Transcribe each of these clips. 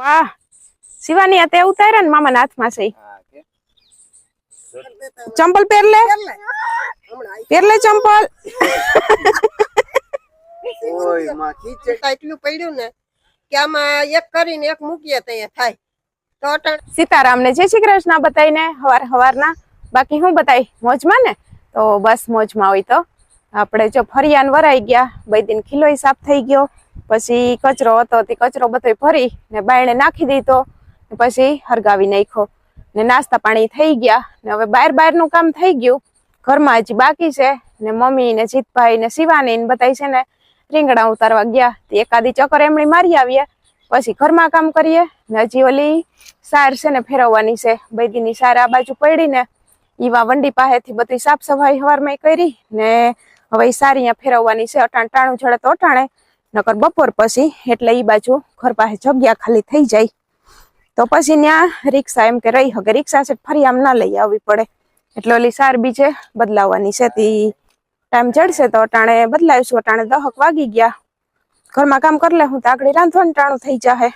વાહ. શિવાની આ તે ઉતાર્યા ને મામાના હાથમાં છે ચંપલ પહેરલે પહેરલે ચંપલ. ઓયમાં ખીચે. એટલું પડ્યું ને કે આમાં એક કરીને એક મૂકીએ તો થાય. તો સીતારામ ને જય શ્રી કૃષ્ણ બતાવીને હવાર હવારના. બાકી હું બતાવી મોજમાં ને? તો બસ મોજમાં હોય તો. આપણે જો ફરિયાન વરાઈ ગયા બે દિન ખીલોય સાફ થઈ ગયો, પછી કચરો હતો તે કચરો બધો ભરી ને બાયણે નાખી દીધો, ને પછી હરગાવી નાખ્યો. ને નાસ્તા પાણી થઈ ગયા, ને હવે બહાર બહારનું કામ થઈ ગયું. ઘરમાં હજી બાકી છે, ને મમ્મી ને જીતભાઈ ને શિવાની ને બધાય છે ને રીંગણા ઉતારવા ગયા. તે એકાદી ચક્કર એમણી મારી આવીએ, પછી ઘરમાં કામ કરીએ, ને હજી ઓલી સાર છે ને ફેરવવાની છે, બૈદીની સાર આ બાજુ પડીને ઈવા વંડી પાસેથી બધી સાફ સફાઈ હવારમાં કરી ને હવે સાર અહીંયા ફેરવવાની છે, અટાણ ટાણું જડે તો અટાણે, નકર બપોર પછી, એટલે એ બાજુ ઘર પાસે જગ્યા ખાલી થઈ જાય. તો પછી ત્યાં રિક્ષા એમ કે રહી હકે રિક્ષા છે ફરી આમ ના લઈ આવવી પડે. એટલે ઓલી સાર બીજે બદલાવવાની છે, તે ટાઈમ ચડશે તો અટાણે બદલાવીશું, અટાણે દહક વાગી ગયા. ઘરમાં કામ કરી લે, હું તો આગળ રાંધવાનું ટાણું થઈ જાહે.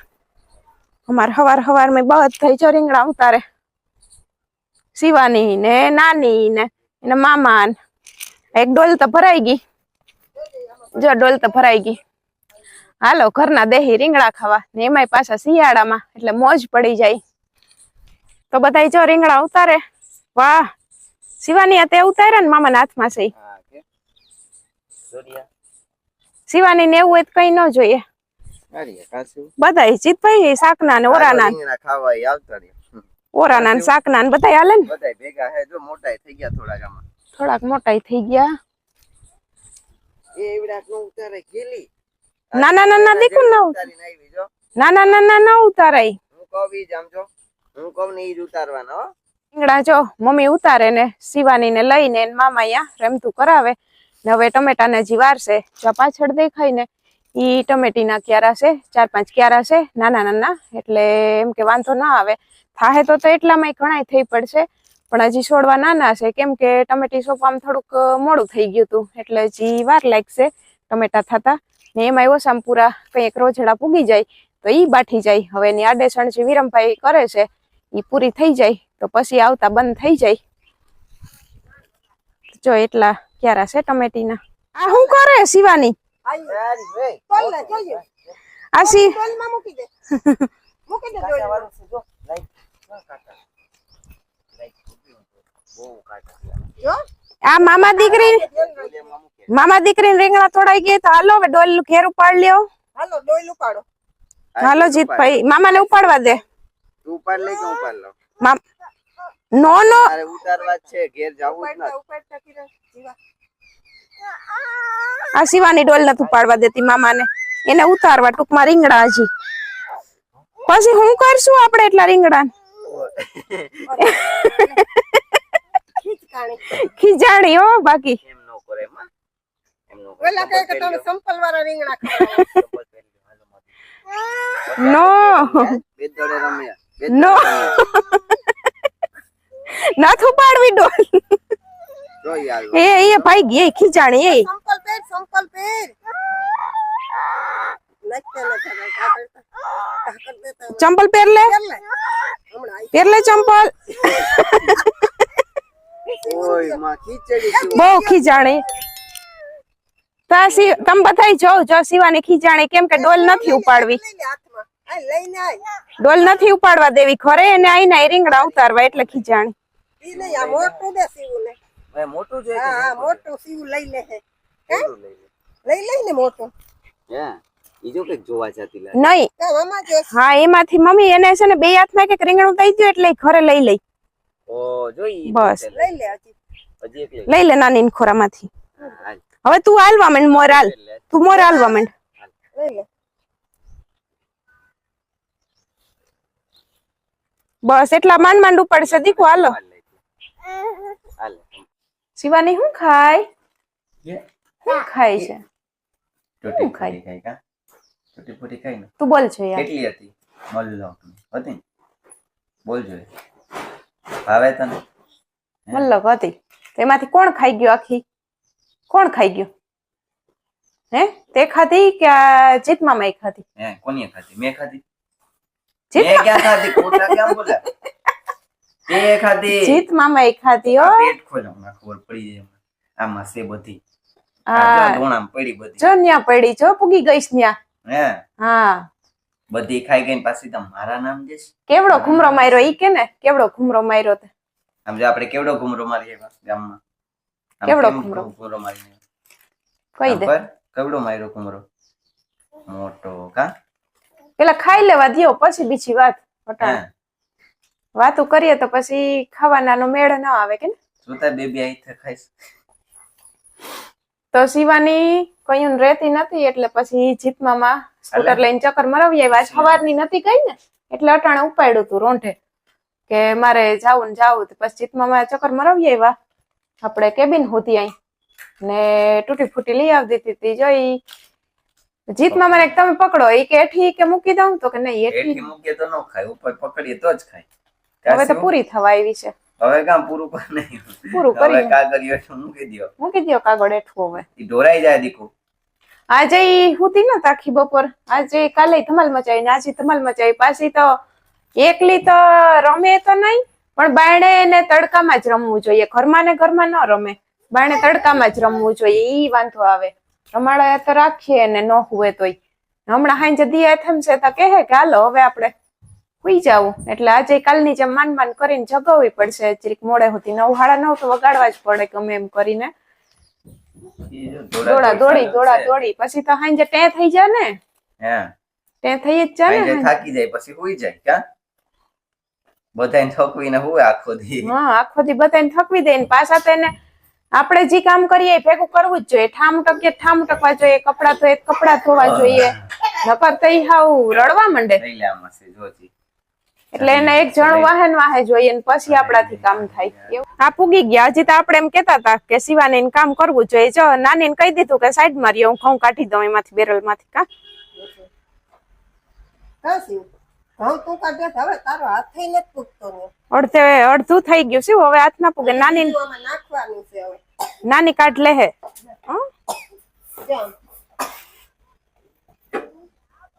અમારે હવાર હવાર મેં બધ થઈ જો રીંગણા ઉતારે. શિવાની ને, નાની ને, એના મામા ને. એક ડોલ તો ભરાઈ ગઈ. જો ડોલ તો ભરાઈ ગઈ. હાલો ઘરના દેહી રીંગણા ખાવા. ને એમાંય પાછા શિયાળામાં એટલે મોજ પડી જાય. તો બધાય જો રીંગણા ઉતારે. વાહ! શિવાની તે ઉતારે ને મામાના હાથમાં છે. શિવાની ને એવું હોય કઈ ન જોઈએ. બધા જીતભાઈ શાકના ને ઓરાના ઓરાના ને શાકના ને બધાય હાલે ને. બધા ભેગા હે જો મોટા થઈ ગયા થોડા આમાં. થોડાક મોટાઈ થઈ ગયા. નો દીકુ ના જો. નાના નાના ઉતારાય. હું કહું ઈ આમ જો. હું કહું ને રીંગણા જો મમ્મી ઉતારે ને શિવાની ને લઈને એને મામા અહીંયા રમતું કરાવે. ને હવે ટમેટાને હજી વાર છે જો પાછળ દેખાય ને ઈ ટમેટીના ક્યારા છે ચાર પાંચ ક્યારા છે નાના નાના એટલે એમ કે વાંધો ના આવે. થાહે તો તો એટલામાં ઘણાય થઈ પડશે. પણ હજી છોડવા નાના છે. કેમ કે ટમેટી સોપામાં થોડુંક મોડું થઈ ગયું હતું. એટલે હજી વાર લાગશે ટમેટા થતા. ને એમાં ઓછામાં પૂરા કંઈક રોજડા પૂગી જાય તો એ બાઠી જાય. હવે એની આડેસણ જે વિરમભાઈ કરે છે એ પૂરી થઈ જાય તો પછી આવતા બંધ થઈ જાય. જો એટલા ક્યારા છે ટમેટીના. આ શું કરે શિવાની? આ સી મૂકી દે. મૂકી દે કાંટા ડોલમાં. વાળું છે જો લાઈટ ના કાંટા લાઈટ બહુ કાંટા છે જો આ મામા દીકરી? મામા દીકરી રીંગણા તોડાઈ ગયા તો હાલો હવે ડોલ ઘેર ઉપાડ લ્યો. હાલો ડોલ ઉપાડો. હાલો જીતભાઈ મામાને ઉપાડવા દે. ઉપાડ લઈ કે ઉપાડ લઉં? નો નો. તારે ઉતારવા છે ઘેર જવું જ ઉપાડતા નથી. ઉપાડતા કિરણ જીવા. આ શિવાની ડોલ નથી ઉપાડવા દેતી મામાને. એને ઉતારવા ટૂંકમાં રીંગણા હજી. પછી હું કરશું આપણે એટલા રીંગણા ખીજાણી. હો બાકી. એમ નો કરે એમાં એમ નો કરે. પેલા કહે કે તમે સંપલ વાળા રીંગણા મારી. નો. બે દોડે રમ્યા. નો. નથી ડોલ. એ એ ભાઈ ગઈ ખીજાણી એ. સંપલ પેર સંપલ હવે. ચંપલ પહેર લે. પહેર લે. ચંપલ? બહુ ખીજાણી. તમે બધા જો જો શિવાની ખીજાણી કેમ કે ડોલ નથી ઉપાડવી. ડોલ નથી ઉપાડવા દેવી ખરે એને આઈને રીંગણા ઉતારવા એટલે ખીજાણી. ઈ નહીં આ મોટું દે સીવું ને મોટું છે હા હા મોટું સીવું લઈ લે હે. લઈ લે? લઈ લઈ ને મોટું. હે? ઈ જો કંઈક જોવા જતી લાગે. નહીં. કા મામા જો હા એમાંથી મમ્મી એને છે ને બે હાથમાં એક રીંગણું દઈ દો એટલે ઘરે લઈ લઈ ઓ જોઈ બસ. લઈ લે હજી. હજી લઈ લે નાની ખોરામાંથી. હવે તું હાલવા માંડ મોરાલ તું મોરાલ હાલવા માંડ લઈ લે. બસ એટલા માંડ માંડ ઉપાડશે. દીકુ હાલો લે. શિવાની શું ખાય? શું ખાય છે? શું ખાય? કા? તૂટી ફૂટી ખાય ને? તું બોલ છે યાર. કેટલી હતી? મલ્લો હતી બોલ જોઈએ ભાવે તને? મતલબ હતી. એમાંથી કોણ ખાઈ ગયું આખી? કોણ ખાઈ ગયું? હે? તે ખાધી કે આ જીત મામાએ ખાધી? હે કોની ખાધી? મેં ખાધી. મેં ક્યાં ખાધી? ખોટા કેમ બોલે તે ખાધી. જીત મામા ખાધી ઓ પેટ ખોલો હમણાં ખબર પડી જાય આમાં સે બધી. હા. ડોણામાં પડી બધી. જો ન્યા પડી જો પૂગી ગઈસ ન્યા. હે? હા. બધી ખાઈ ગઈ પાછી તમે મારા નામ દેશ કેવડો ઘુમરો માર્યો ઈ કે ને? કેવડો ઘુમરો માર્યો તે? આમ જો આપણે કેવડો ઘુમરો મારીએ ગામમાં? કેવડો ઘુમરો? ઘુમરો મારીને કહી દે? કેવડો માર્યો ઘુમરો? મોટો કા? પેલા ખાઈ લેવા દ્યો પછી બીજી વાત વાતો કરીએ તો પછી ખાવાનાનો મેળ ન આવે કે ને? જોતા બેબી આઈ થે ખાઈશ તો શિવાની કયું રહેતી નથી એટલે પછી જીતમામાં સ્કૂટર લઈને ચક્કર મરાવી આવ્યા. સવારની નથી ગઈ ને એટલે અટાણે ઉપાડ્યું હતું રોંઢે. કે મારે જાવું ને જાવું પછી પછી મારે ચક્કર મરાવી આવ્યા. આપણે કેબિન હોતી અહીં ને તૂટી ફૂટી લઈ આવતી હતી જોઈ. જીતમાં મને તમે પકડો એ કે એઠી કે મૂકી દઉં તો કે નહીં એઠી. મૂકીએ તો ન ખાય ઉપર પકડીએ તો જ ખાય. હવે તો પૂરી થવા આવી છે. હવે કામ પૂરું કર નહીં. પૂરું કરી કાગળ મૂકી દો મૂકી દો કાગળ એઠું હવે. ઢોરાઈ જાય દીકુ. આજે હુતી ન તાખી બપોર. આજે કાલે ધમાલ મચાવી ને આજે ધમાલ મચાવી પાછી તો એકલી તો રમે તો નહીં પણ બાયણે એને તડકામાં જ રમવું જોઈએ. ઘરમાં ને ઘરમાં ન રમે. બાયણે તડકામાં જ રમવું જોઈએ. ઈ વાંધો આવે. રમાડા તો રાખીએ ને ન હોય તોય. હમણાં હાઈ જદી એથમ છે તો કહે કે હાલો હવે આપણે હુઈ જાવું એટલે આજે કાલની જેમ માન માન કરીને જગાવવી પડશે. જરીક મોડે હોતી નવ હાડા નવ તો વગાડવા જ પડે ગમે એમ કરીને. દોડા દોડી દોડા દોડી પછી તો હાંજે ટે થઈ જાય ને? હે. ટે થઈ જ જાય ને થાકી જાય પછી હોઈ જાય કા? બધાને થકવીને હોય આખો દી? હા આખો દી બધાને થકવી દે ને પાછા તેને આપણે જે કામ કરીએ ભેગું કરવું જ જોઈએ. ઠામ ટકીએ ઠામ ટકવા જોઈએ કપડા ધોઈએ તો કપડા ધોવા જોઈએ. નકર તો ઈ હાવ રડવા માંડે. લઈ લે આમાં છે જોજી. એટલે એને એક જણ વાહન વાહે જોઈએ ને પછી આપણાથી કામ થાય. આ પૂગી ગયા હજી તો આપણે એમ કેતા હતા કે શિવાની ને કામ કરવું જોઈએ. જો નાની ને કહી દીધું કે સાઈડમાં રહ્યો હું ઘઉં કાઢી દઉં એમાંથી બેરલમાંથી કા અડધે અડધું થઈ ગયું શું હવે હાથ ના પૂગે નાની તું આમાં નાખવાનું છે હવે. નાની કાઢ લે હે.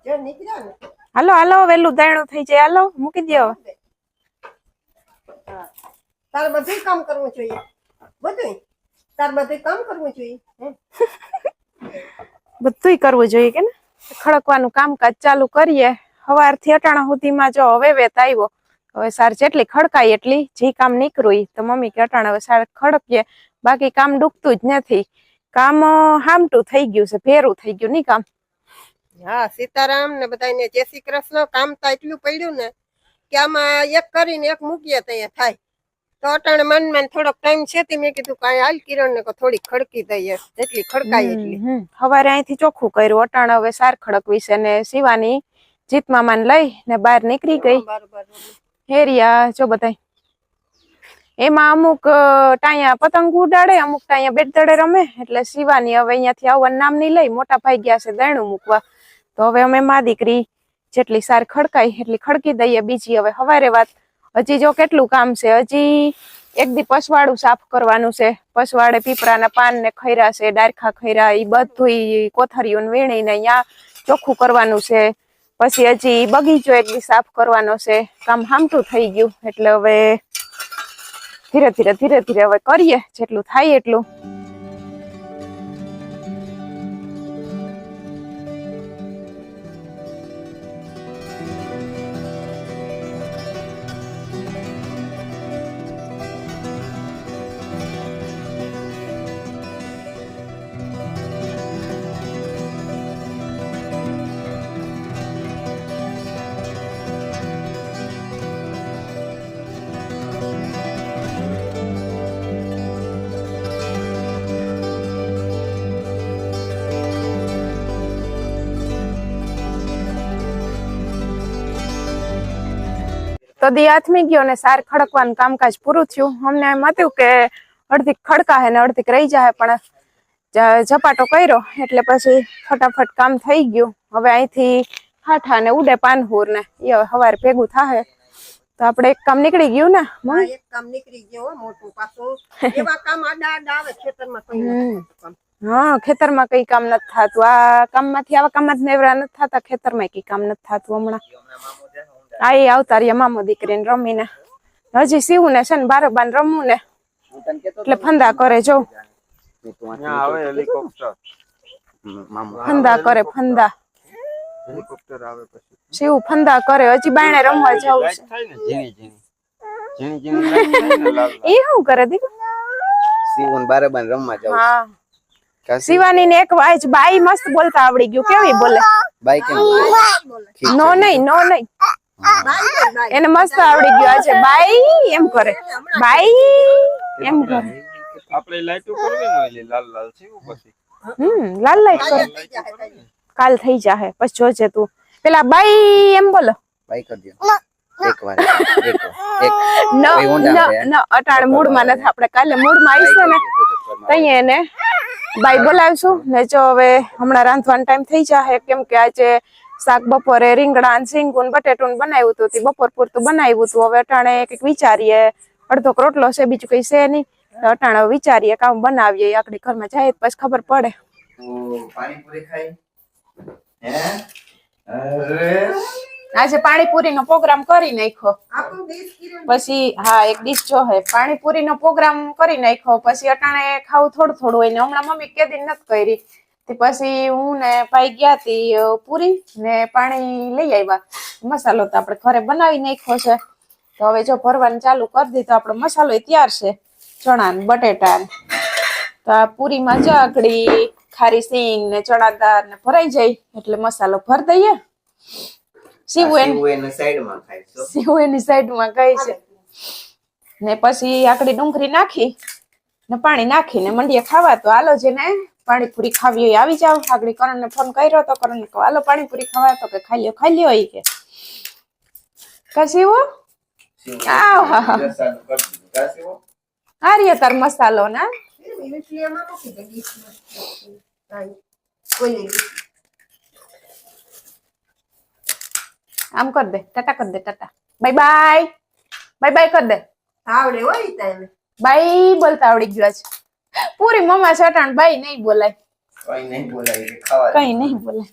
નીકળ્યા ને. હાલો હાલો વેલું દાયણું થઈ જાય. હાલો મૂકી દો તારે બધું કામ કરવું જોઈએ. બધું તારે બધું કામ કરવું જોઈએ બધું બધુંય કરવું જોઈએ કે ને? ખડકવાનું કામકાજ ચાલુ કરીએ. સવારથી અટાણા સુધીમાં જો હવે વેત આવ્યો. હવે સાર જેટલી ખડકાય એટલી જે કામ નીકળું. તો મમ્મી કે અટાણા હવે સાર ખડકીએ. બાકી કામ ડૂબતું જ નથી. કામ હામટું થઈ ગયું છે ભેરું થઈ ગયું. નહીં કામ? હા સીતારામ ને બધાને જય શ્રી કૃષ્ણ. કામ તો એટલું પડ્યું ને કે આમાં એક કરીને એક મૂકીએ તો અહીંયા થાય. તો અટાણે મન મન થોડોક ટાઈમ છે તે મેં કીધું કાંઈ હાલ કિરણ ને થોડી ખડકી દઈએ જેટલી ખડકાય એટલી. સવારે અહીંથી ચોખ્ખું કર્યું. અટાણ હવે સાર ખડકવી છે ને શિવાની જીત મામાને લઈ ને બહાર નીકળી ગઈ. બરોબર હેરિયા જો બધાય. એમાં અમુક ટાયા પતંગ ઉડાડે અમુક ટાયા બેટ દડે રમે. એટલે શિવાની હવે અહીંયાથી આવવાનું નામ નહીં લઈ મોટા ભાઈ ગયા છે દણું મૂકવા. તો હવે અમે મા દીકરી જેટલી સાર ખડકાય એટલી ખડકી દઈએ. બીજી હવે હવારે વાત. હજી જો કેટલું કામ છે? હજી એક દી પસવાડું સાફ કરવાનું છે. પસવાડે પીપળાના પાન ને ખૈરા છે, ડારખા ખૈરા એ બધું કોથરીઓને વીણીને અહીંયા ચોખ્ખું કરવાનું છે. પછી હજી બગીચો એક દી સાફ કરવાનો છે. કામ હામટું થઈ ગયું. એટલે હવે ધીરે ધીરે ધીરે ધીરે હવે કરીએ. જેટલું થાય એટલું. તો દી આથમી ગયો ને સાર ખડકવાનું કામકાજ પૂરું થયું. અમને એમ હતું કે અડધી ખડકા હે ને અડધી રહી જાય પણ જ- ઝપાટો કર્યો એટલે પછી ફટાફટ કામ થઈ ગયું. હવે અહીંથી હાઠા ને ઉડે પાનહુર ને એ હવે સવારે ભેગું થાય તો આપણે એક કામ નીકળી ગયું ને? હા એક કામ નીકળી ગયું હો મોટું પાછું એવા કામ આડા આડા આવે ખેતરમાં કઈ નથી હમ. થતું કામ. હા ખેતરમાં કઈ કામ નથી થતું. આ કામમાંથી આવા કામમાં જ નેવરા નથી થતા ખેતરમાં કઈ કામ નથી થતું હમણાં. આ એ આવતા રહ્યા મામો દીકરીને રમીને. હજી સીવું ને છે ને બારોબાર રમવું ને એટલે ફંદા કરે જો. ફંદા કરે ફંદા. શિવ ફંદા કરે હજી બાયણે રમવા જવું છે. ને? ને. એ શું કરે દીકરો? સીવન બારબાર રમવા જાવ હા. શિવાની ને એક વાજ બાઈ મસ્ત બોલતા આવડી ગયું. કેવી બોલે? બાઈ કેમ નો નહીં નો નહીં. ને. એને મસ્ત આવડી ગયો છે બાઈ એમ કરે. બાઈ એમ કરે. આપણે લાઈટ કરવી ને લાલ લાલ છે પછી. હમ લાલ લાઈટ કરે. કાલ થઈ જાહે. પછી જોજે તું. પેલા બાઈ એમ બોલો. બાઈ કરી દો. એક વાર. એક એક. ન ન આવે? મૂડમાં નથી. આપણે કાલે મૂડમાં આવીશું ને તઈ એને બાઈ બોલાવીશું. ને જો હવે હમણાં રાંધવાનો ટાઈમ થઈ જાહે. કેમ કે આજે શાક બપોરે રીંગણા ઝીંગું ને બટેટું બનાવ્યું હતું. બપોર પૂરતું બનાવ્યું હતું. હવે અટાણે કંઈક વિચારીએ. અડધો રોટલો છે બીજું કઈ છે નહીં. અટાણે વિચારીએ કામ બનાવીએ. આકડી ઘરમાં જાય પછી ખબર પડે. પાણીપુરી ખાઈ? હે? અરે! આજે પાણીપુરીનો પ્રોગ્રામ કરી નાખ્યો. પછી હા એક ડીશ જો હે. પાણીપુરીનો પ્રોગ્રામ કરી નાખ્યો. પછી અટાણે ખાવું થોડું થોડું હોય ને હમણાં મમ્મી કેદી નથી કરી. તે પછી હું ને ભાઈ ગયા તી પૂરી ને પાણી લઈ આવ્યા. મસાલો તો આપણે ઘરે બનાવી નાખ્યો છે. તો હવે જો ભરવાનું ચાલુ કરી દીધું આપણો મસાલો તૈયાર છે. ચણા ને બટેટા તો આ પૂરીમાં જાકડી ખારી સિંગ ને ચણા દાળ ને ભરાઈ જાય એટલે મસાલો ભર દઈએ. સીવું એને સાઈડમાં ખાય છો. સેવ ગઈ છે. ને પછી આકડી ડુંગળી નાખી ને પાણી નાખીને મંડીએ ખાવા તો હાલો જેને પાણીપુરી ખાવી હોય આવી જાવ આગળ કરણને ફોન કર્યો તો કરણને કહો હાલો પાણીપુરી ખાવા તો કે ખાઈ લ્યો ખાઈ લ્યો કે. હો? તાર મસાલો ના? ડીશ. આમ કર દે ટાટા કર દે tata. Bye bye. Bye bye કર દે. આવડે હોય બાય બોલતા આવડી ગયો છે પૂરી મમ્મા છટાણ બાય નહીં બોલાય કઈ નહીં બોલાય. કઈ નહીં બોલાય